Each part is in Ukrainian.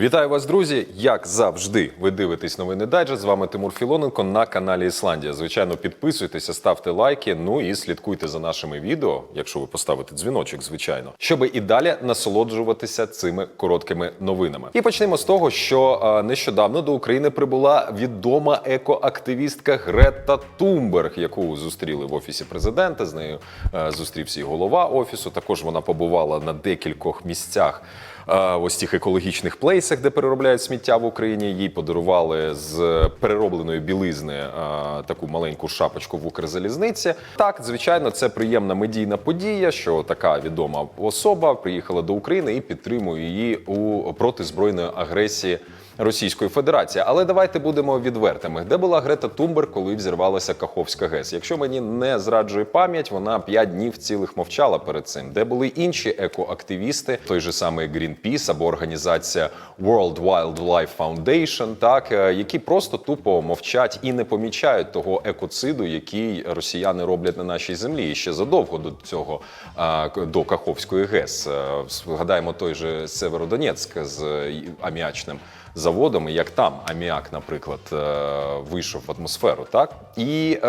Вітаю вас, друзі! Як завжди, ви дивитесь новини Дайджест. З вами Тимур Філоненко на каналі Ісландія. Звичайно, підписуйтеся, ставте лайки. Ну і слідкуйте за нашими відео, якщо ви поставите дзвіночок, звичайно, щоб і далі насолоджуватися цими короткими новинами. І почнемо з того, що е, нещодавно до України прибула відома екоактивістка Грета Тумберг, яку зустріли в офісі президента. З нею е, зустрівся і голова офісу. Також вона побувала на декількох місцях. Ось цих екологічних плейсах, де переробляють сміття в Україні, їй подарували з переробленої білизни таку маленьку шапочку в Укрзалізниці. Так, звичайно, це приємна медійна подія, що така відома особа приїхала до України і підтримує її у проти збройної агресії. Російської Федерації, але давайте будемо відвертими. Де була Грета Тумбер, коли взірвалася Каховська ГЕС? Якщо мені не зраджує пам'ять, вона п'ять днів цілих мовчала перед цим. Де були інші екоактивісти, той же самий Greenpeace або організація World Wildlife Foundation, так е, які просто тупо мовчать і не помічають того екоциду, який росіяни роблять на нашій землі. І ще задовго до цього до Каховської ГЕС. Е, Згадаємо той же Северодонецьк з е, аміачним заводом, і як там аміак, наприклад, е, вийшов в атмосферу, так і е,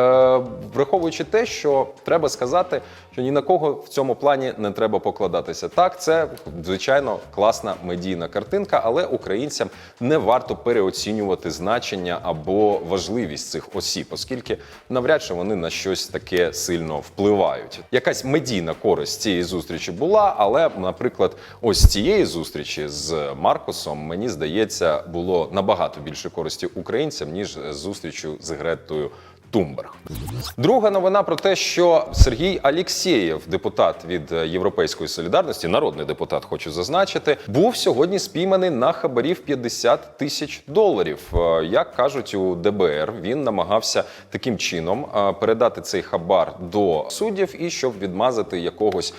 враховуючи те, що треба сказати, що ні на кого в цьому плані не треба покладатися. Так, це звичайно класна медійна картинка, але українцям не варто переоцінювати значення або важливість цих осіб, оскільки навряд чи вони на щось таке сильно впливають. Якась медійна користь цієї зустрічі була, але, наприклад, ось цієї зустрічі з Маркосом, мені здається, було набагато більше користі українцям ніж зустрічю з Гретою. Тумберг. Друга новина про те, що Сергій Алєксєєв, депутат від е, Європейської солідарності, народний депутат, хочу зазначити, був сьогодні спійманий на хабарів 50 тисяч доларів. Е, Як кажуть у ДБР, він намагався таким чином е, передати цей хабар до суддів і щоб відмазати якогось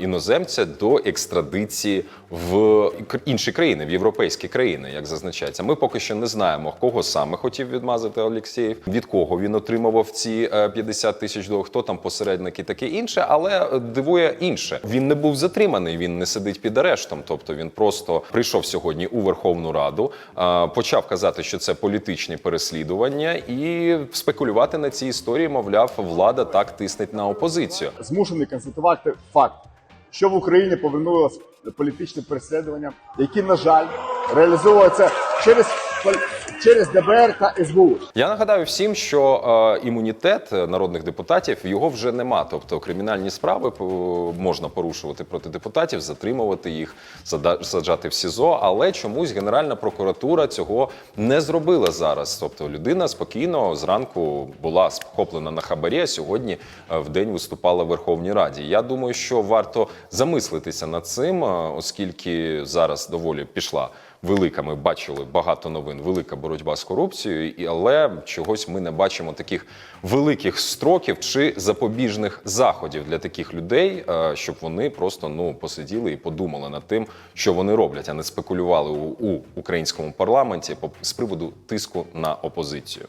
іноземця до екстрадиції в інші країни, в європейські країни, як зазначається. Ми поки що не знаємо, кого саме хотів відмазати Олексєєв, від кого він отримував ці е, 50 тисяч доларів, хто там посередники, таке інше. Але е, дивує інше. Він не був затриманий, він не сидить під арештом. Тобто він просто прийшов сьогодні у Верховну Раду, е, почав казати, що це політичні переслідування, і спекулювати на цій історії, мовляв, влада так тиснеть на опозицію. змушений констатувати факт, що в Україні повернулося політичне переслідування, які, на жаль, реалізовуються через, через ДБР та СБУ. Я нагадаю всім, що е, імунітет народних депутатів його вже нема. Тобто кримінальні справи е, можна порушувати проти депутатів, затримувати їх, саджати в СІЗО. Але чомусь Генеральна прокуратура цього не зробила зараз. Тобто людина спокійно зранку була схоплена на хабарі, а сьогодні е, в день виступала в Верховній Раді. Я думаю, що варто замислитися над цим, е, оскільки зараз доволі пішла велика. Ми бачили багато новин, велика боротьба з корупцією, але чогось ми не бачимо таких великих строків чи запобіжних заходів для таких людей, е, щоб вони просто ну посиділи і подумали над тим, що вони роблять, а не спекулювали у, у українському парламенті з приводу тиску на опозицію.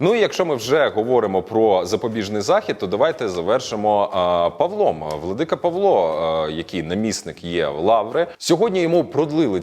Ну і якщо ми вже говоримо про запобіжний захід, то давайте завершимо а, Павлом. Владика Павло, а, який намісник є в Лаври, сьогодні йому продлили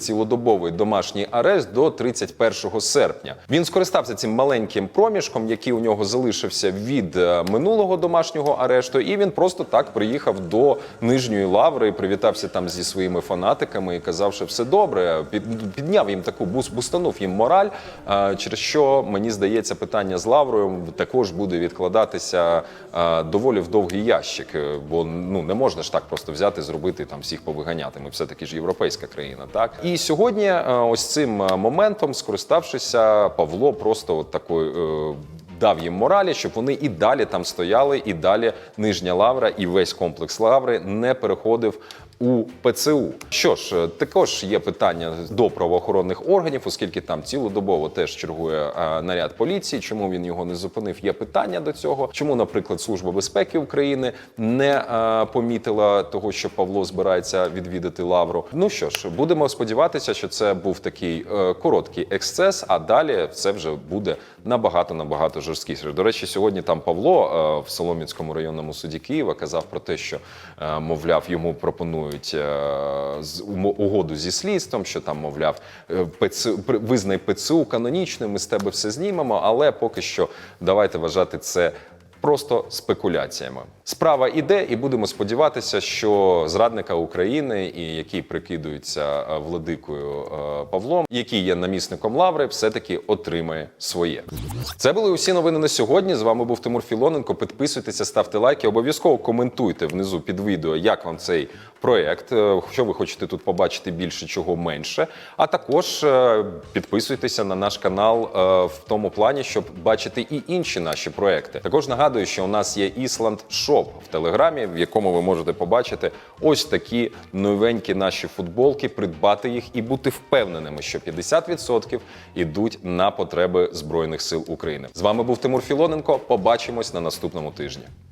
цілодобовий домашній арест до 31 серпня. Він скористався цим маленьким проміжком, який у нього залишився від е, минулого домашнього арешту, і він просто так приїхав до нижньої лаври, привітався там зі своїми фанатиками і казав, що все добре. Під, підняв їм таку бус, бустанув їм мораль, е, через що мені здається, питання з лаврою також буде відкладатися е, доволі в довгий ящик, бо ну не можна ж так просто взяти, зробити там всіх повиганяти. Ми все таки ж європейська країна, так і сьогодні, ось цим е, моментом, скориставшися, Павло просто от такою. е, Дав їм моралі, щоб вони і далі там стояли, і далі нижня лавра і весь комплекс лаври не переходив у ПЦУ. Що ж, е, також є питання до правоохоронних органів, оскільки там цілодобово теж чергує е, наряд поліції. Чому він його не зупинив? Є питання до цього. Чому, наприклад, Служба безпеки України не е, помітила того, що Павло збирається відвідати лавру? Ну що ж, будемо сподіватися, що це був такий короткий ексцес, а далі це вже буде набагато набагато жорсткіше. До речі, сьогодні там Павло в Солом'янському районному суді Києва казав про те, що мовляв йому пропонують е, з- угоду зі слідством, що там, мовляв, е, ПЦУ, визнай ПЦУ канонічним, ми з тебе все знімемо, але поки що давайте вважати це просто спекуляціями. Справа іде, і будемо сподіватися, що зрадника України, і який прикидується е, владикою е, Павлом, який є намісником Лаври, все-таки отримає своє. Це були усі новини на сьогодні. З вами був Тимур Філоненко. Підписуйтеся, ставте лайки, обов'язково коментуйте внизу під відео, як вам цей проект, е, що ви хочете тут побачити більше, чого менше. А також підписуйтеся на наш канал в тому плані, щоб бачити і інші наші проекти. Також нагадую, що у нас є Island Shop в Телеграмі, в якому ви можете побачити ось такі новенькі наші футболки, придбати їх і бути впевненими, що 50% ідуть на потреби Збройних сил України. З вами був Тимур Філоненко. Побачимось на наступному тижні.